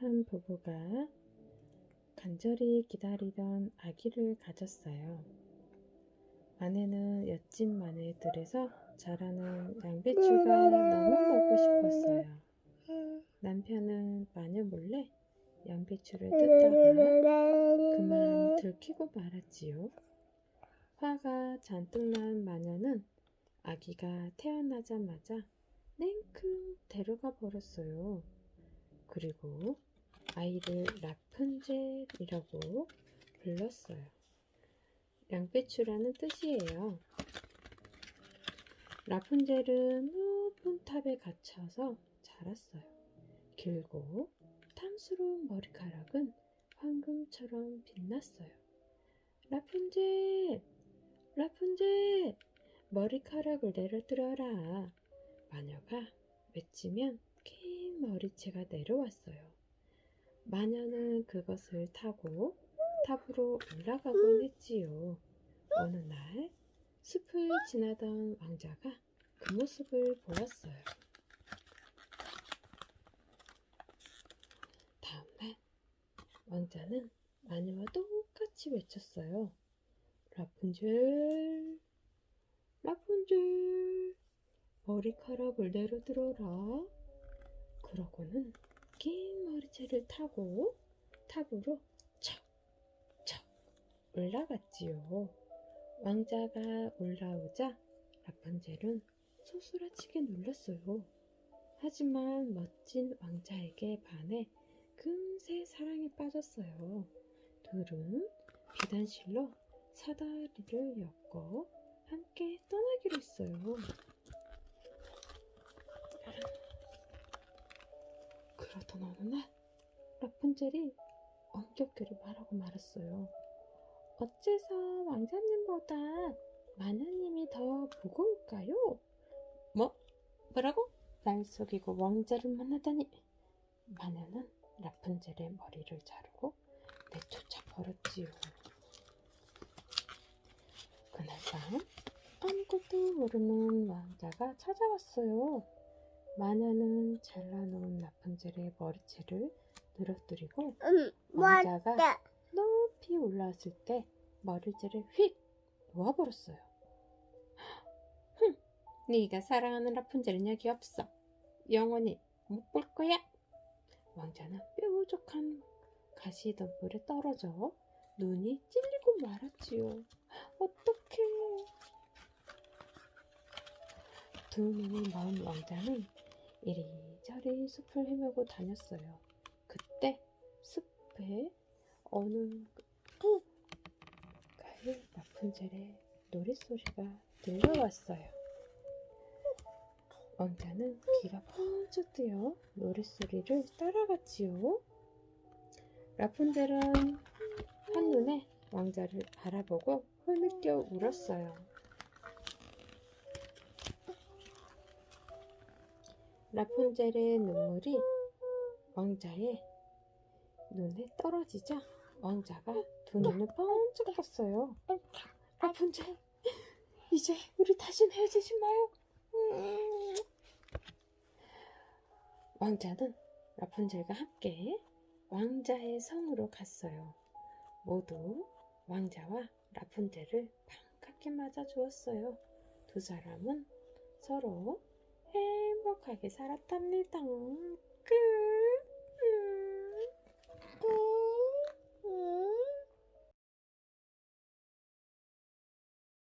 한 부부가 간절히 기다리던 아기를 가졌어요. 아내는 옆집 마늘들에서 자라는 양배추가 너무 먹고 싶었어요. 남편은 마녀 몰래 양배추를 뜯다가 그만 들키고 말았지요. 화가 잔뜩 난 마녀는 아기가 태어나자마자 냉큼 데려가 버렸어요. 그리고 아이를 라푼젤이라고 불렀어요. 양배추라는 뜻이에요. 라푼젤은 높은 탑에 갇혀서 자랐어요. 길고 탐스러운 머리카락은 황금처럼 빛났어요. 라푼젤! 라푼젤! 머리카락을 내려들어라. 마녀가 외치면 긴 머리채가 내려왔어요. 마녀는 그것을 타고 탑으로 올라가곤 했지요. 어느 날 숲을 지나던 왕자가 그 모습을 보았어요. 다음날 왕자는 마녀와 똑같이 외쳤어요. 라푼젤, 라푼젤, 머리카락을 내려들어라. 그러고는 긴 머리채를 타고 탑으로 척척 올라갔지요. 왕자가 올라오자 라푼젤은 소스라치게 놀랐어요. 하지만 멋진 왕자에게 반해 금세 사랑에 빠졌어요. 둘은 비단실로 사다리를 엮고 함께 떠나기로 했어요. 어느 날 라푼젤이 엄격하게 말하고 말았어요. 어째서 왕자님보다 마녀님이 더 무거울까요? 뭐? 뭐라고? 날 속이고 왕자를 만나다니. 마녀는 라푼젤의 머리를 자르고 내쫓아 버렸지요. 그날 밤 아무것도 모르는 왕자가 찾아왔어요. 마녀는 잘라놓은 라푼젤의 머리채를 늘어뜨리고 음, 왕자가 맞다. 높이 올라왔을 때 머리채를 휙 놓아버렸어요. 흠, 네가 사랑하는 라푼젤은 여기 없어. 영원히 못 볼 거야. 왕자는 뾰족한 가시덤불에 떨어져 눈이 찔리고 말았지요. 어떡해. 두 눈이 먼 왕자는 이리저리 숲을 헤매고 다녔어요. 그때 숲에 어느 가에 라푼젤의 노랫소리가 들려왔어요. 왕자는 귀가 번쩍 뜨여 노랫소리를 따라갔지요. 라푼젤은 한눈에 왕자를 바라보고 흐느껴 울었어요. 라푼젤의 눈물이 왕자의 눈에 떨어지자 왕자가 두 눈을 번쩍 떴어요. 라푼젤, 이제 우리 다시 헤어지지 마요. 음. 왕자는 라푼젤과 함께 왕자의 성으로 갔어요. 모두 왕자와 라푼젤을 반갑게 맞아 주었어요. 두 사람은 서로 행복하게 살았답니다. 끝!